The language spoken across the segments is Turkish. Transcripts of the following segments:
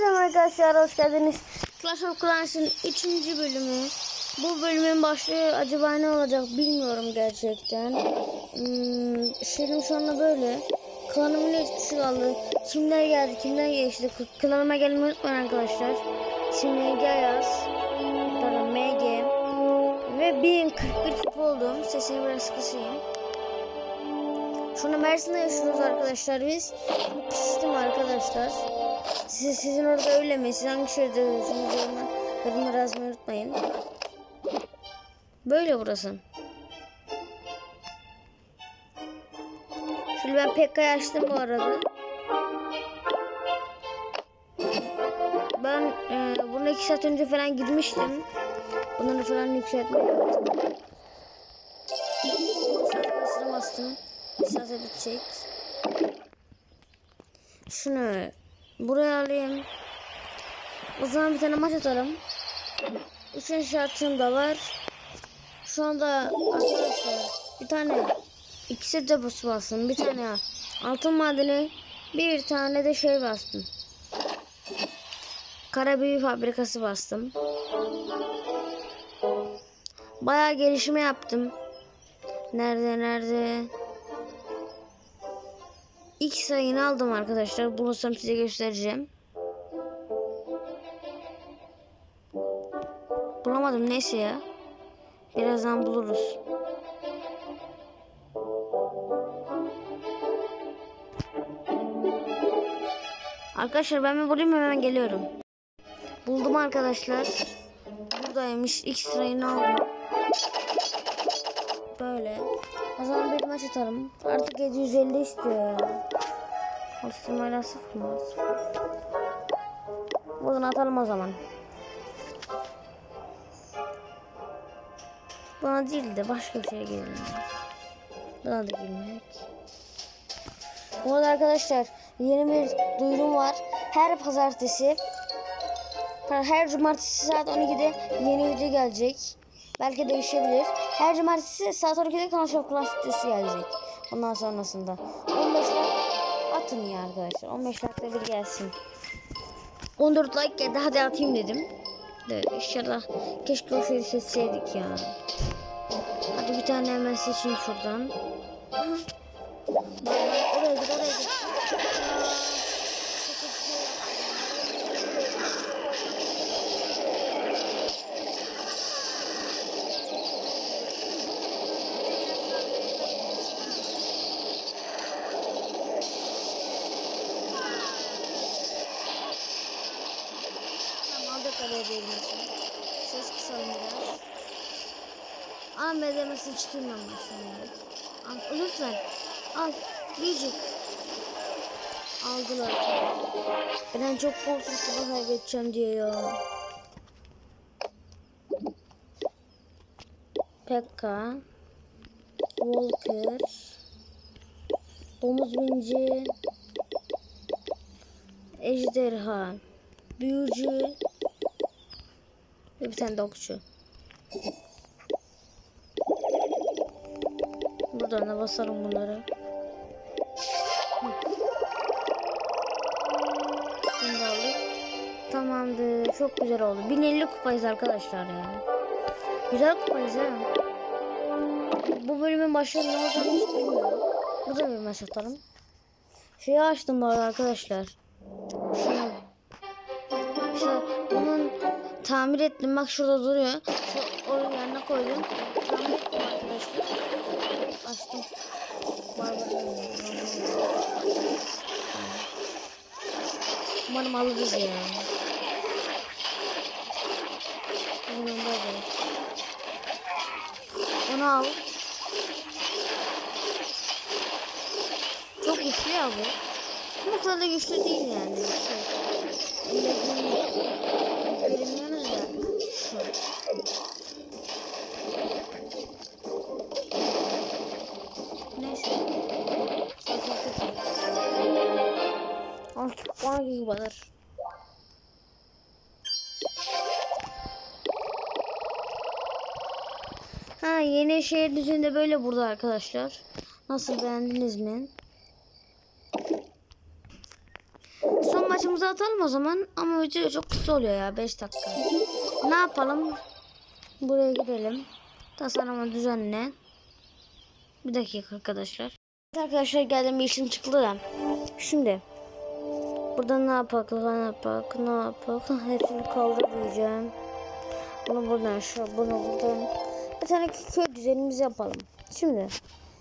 Hepinize arkadaşlar hoş geldiniz. Clash of Clans'ın 3. bölümü. Bu bölümün başlığı acaba ne olacak bilmiyorum gerçekten. Hmm, şeyim şu anda böyle. Klanımın etkisi kaldı. Kimler geldi kimler geçti. Klanıma gelmeyi unutmayın arkadaşlar. İsmim MG Ayaz. Pardon MG. Ve 1041 kupa oldum. Sesini biraz kısayım. Şu anda Mersin'de yaşıyoruz arkadaşlar biz. Bu pistim arkadaşlar. Siz, sizin orada öyle mi? Siz hangi şehirde yaşıyorsunuz? Yorumlar, yazmayı unutmayın. Böyle burası. Şöyle ben Pekka'yı açtım bu arada. Ben e, bunu iki saat önce falan girmiştim. Bunları falan yükseltmeye yaptım. Sıra bastım. Saate bitecek. Şunu buraya alayım. O zaman bir tane maç atalım. Üçüncü şartım da var. Şu anda arkadaşlar bir tane ikisi deposu bastım. Bir tane altın madeni bir tane de şey bastım. Kara büyü fabrikası bastım. Bayağı gelişme yaptım. Nerede nerede? İlk sayını aldım arkadaşlar. Bulursam size göstereceğim. Bulamadım neyse ya. Birazdan buluruz. Arkadaşlar ben bir bulayım hemen geliyorum. Buldum arkadaşlar. Buradaymış. İlk sırayını aldım. Böyle. O zaman bir maç atalım. Artık 750 istiyor ya. Alıştırmayla sıfır mı? Sıfır. Buradan atalım o zaman. Bana değil de başka bir şeye girelim. Buna da girmek. Bu arada arkadaşlar yeni bir duyurum var. Her pazartesi her cumartesi saat 12'de yeni video gelecek. Belki değişebilir. Her cumartesi saat 12'de Clash of Clans videosu gelecek. Ondan sonrasında. 15 like atın ya arkadaşlar. 15 like bir gelsin. 14 like geldi. Hadi atayım dedim. De inşallah keşke o şeyi seçseydik ya. Hadi bir tane hemen seçeyim şuradan. Oraya git oraya git. Araya değilmesin. Ses kısalım biraz. Al bedemesini çıkayım ben ya. Al lütfen. Al. Yiyecek. Aldılar. Ben çok korktum kupa kaybedeceğim diye ya. Pekka. Walker. Domuz binci. Ejderha. Büyücü. Ve bir tane de okçu. Buradan da basarım bunları. Da aldık. Tamamdır. Çok güzel oldu. 1050 kupayız arkadaşlar ya. Güzel kupayız ha. Bu bölümün başında ne olacağını hiç bilmiyorum. Burada bir maç atalım. Şeyi açtım bu arada arkadaşlar. Şunu. Tamir ettim. Bak şurada duruyor. Şu onun yerine koydum. Tamir ettim arkadaşlar. Açtım. Umarım alırız ya. Onu al. Çok güçlü ya bu. Bu kadar da güçlü değil yani. Şey. Artık bana kadar. Ha yeni şehir düzeninde böyle burada arkadaşlar. Nasıl beğendiniz mi? Son maç maçımızı atalım o zaman. Ama video çok kısa oluyor ya 5 dakika. Ne yapalım? Buraya gidelim. Tasarımı düzenle. Bir dakika arkadaşlar. Arkadaşlar geldim bir işim çıktı da. Şimdi. Burada ne yapak, ne yapak, ne yapak. Hepsini kaldır diyeceğim. Bunu buradan şu, bunu buradan. Bir tane köy düzenimizi yapalım. Şimdi.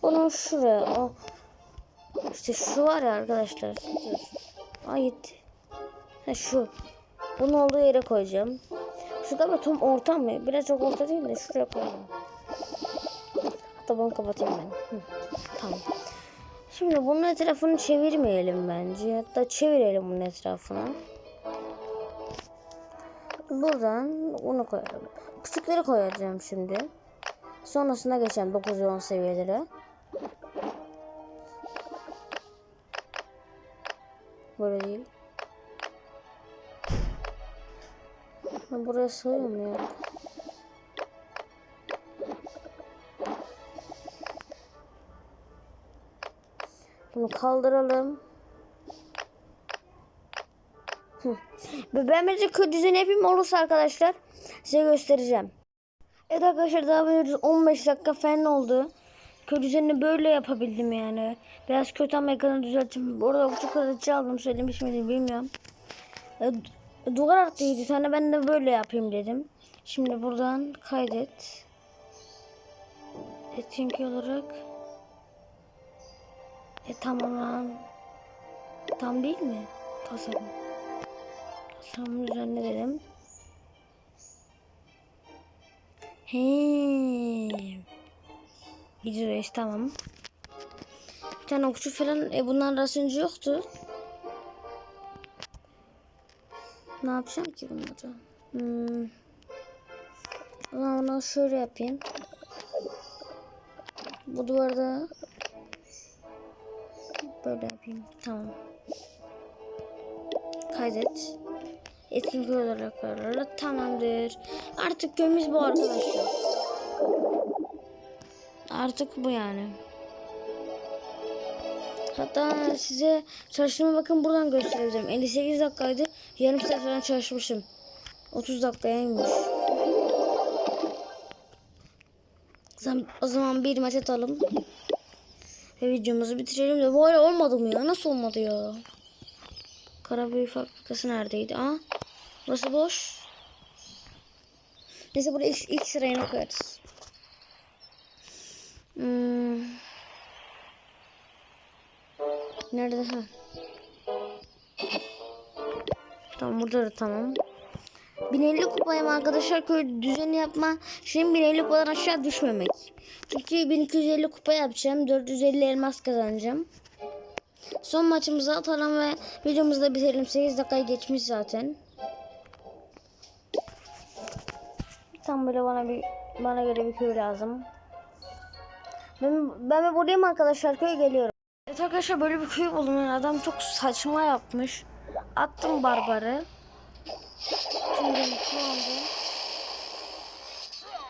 Bunu şuraya. O, işte şu var ya arkadaşlar. Ay gitti. Ha şu. Bunu olduğu yere koyacağım. Şu galiba tam orta mı? Biraz çok orta değil de şuraya koyalım. Hatta bunu kapatayım ben. Hı, tamam. Şimdi bunun etrafını çevirmeyelim bence. Hatta çevirelim bunun etrafını. Buradan bunu koyalım. Küçükleri koyacağım şimdi. Sonrasında geçelim 9 ve 10 seviyelere. Böyle değil. Ben buraya sığıyorum ya. Bunu kaldıralım. Ben köy düzeni yapayım olursa arkadaşlar size göstereceğim. Evet arkadaşlar daha böyle 15 dakika falan oldu. Köy düzenini böyle yapabildim yani. Biraz kötü ama ekranı düzelttim. Bu arada çok aracı aldım söylemiş miydim bilmiyorum. Du- duvar arttıydı bir tane ben de böyle yapayım dedim. Şimdi buradan kaydet. Etkinlik olarak. E tamam lan. Tam değil mi? Tasarım. Tasarımı düzenle dedim. He. İşte tamam. Bir tane okçu falan e bunların arasıncı yoktu. Ne yapacağım ki bunları? Hmm. Zaman bunu şöyle yapayım. Bu duvarda böyle yapayım. Tamam. Kaydet. Etkinlik olarak kararlı. Tamamdır. Artık köyümüz bu arkadaşlar. Artık bu yani. Hatta size çalışma bakın buradan gösterebilirim. 58 dakikaydı. Yarım saat falan çalışmışım. 30 dakikaya. Sen- O zaman bir maç atalım. Ve videomuzu bitirelim de. Böyle olmadı mı ya? Nasıl olmadı ya? Karabüyü fabrikası neredeydi? Aa, burası boş. Neyse buraya ilk, ilk sıraya koyarız. Hmm. Nerede? Ha. Tamam burada da tamam. 1050 kupayım arkadaşlar köy düzeni yapma. Şimdi 1050 kupadan aşağı düşmemek. Çünkü 1250 kupa yapacağım. 450 elmas kazanacağım. Son maçımızı atalım ve videomuzu da bitirelim. 8 dakikayı geçmiş zaten. Tam böyle bana bir bana göre bir köy lazım. Ben, ben buradayım arkadaşlar köye geliyorum. Evet arkadaşlar böyle bir köy buldum. Yani adam çok saçma yapmış. Attım barbarı. Şimdi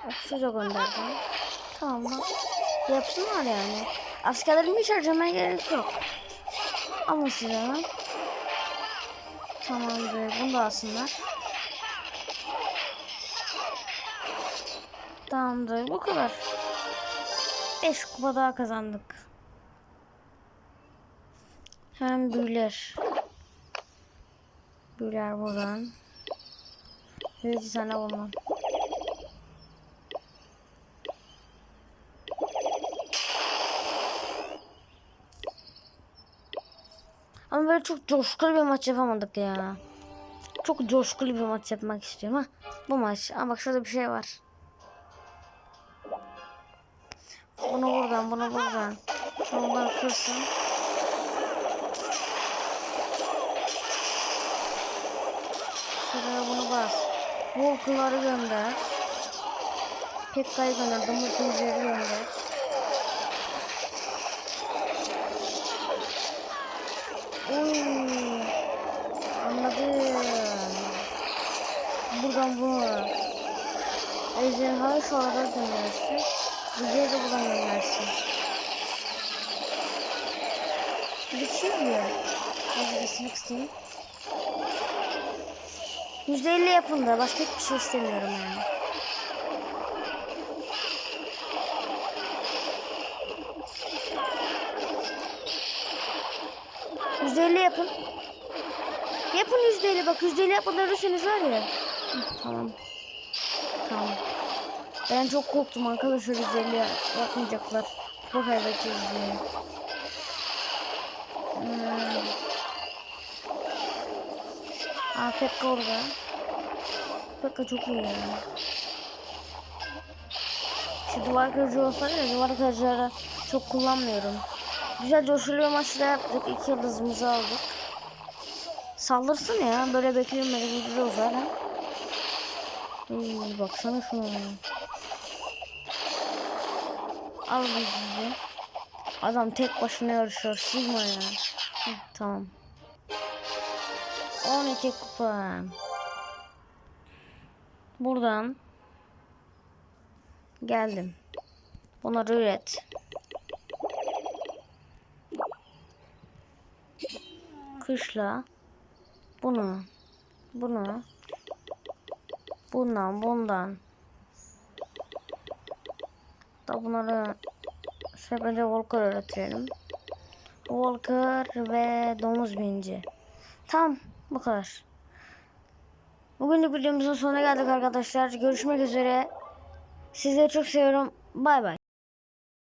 Okçu da gönderdim. Tamam lan. Yapsınlar yani. Askerlerimi hiç gerek yok. Ama size hemen. Tamamdır. Bunu da alsınlar. Tamamdır. Bu kadar. 5 kupa daha kazandık. Hemen büyüler. Büyüler buradan. Bir tane bulmam. Ama böyle çok coşkulu bir maç yapamadık ya. Çok coşkulu bir maç yapmak istiyorum ha. Bu maç. Ama bak şurada bir şey var. Bunu buradan, bunu buradan. Bundan kırsın. Şuraya bunu bas. Volk'ları gönder. Pekka'yı gönder. Domuz Ninja'yı gönder. Oy. Anladım. Buradan bu. Ejderhayı şu arada göndersin. Bize de buradan göndersin. Geçiyor mu? Hadi bir kısayım. %50 yapın da başka hiçbir şey istemiyorum yani. %50 yapın. Yapın %50 bak %50 yapmadan ölürseniz var ya. Hı, tamam. Tamam. Ben çok korktum arkadaşlar %50 yapmayacaklar. Kupa kaybedeceğiz diye. Pekka orada. Pekka çok iyi ya. Şu duvar kırıcı olsaydı ya duvar kırıcıları çok kullanmıyorum. Güzel coşuluyor maçta yaptık. İki yıldızımızı aldık. Saldırsın ya. Böyle beklenmedik güzel o zaten. İyi, baksana şuna. Al bizi. Adam tek başına yarışıyor. Sigma ya. Heh, tamam. 12 kupa. Buradan geldim. Bunları üret. Kışla bunu bunu bundan bundan da bunları sepete Walker öğretelim. Walker ve domuz binci. Tamam bu kadar. Bugünlük videomuzun sonuna geldik arkadaşlar. Görüşmek üzere. Sizleri çok seviyorum. Bay bay.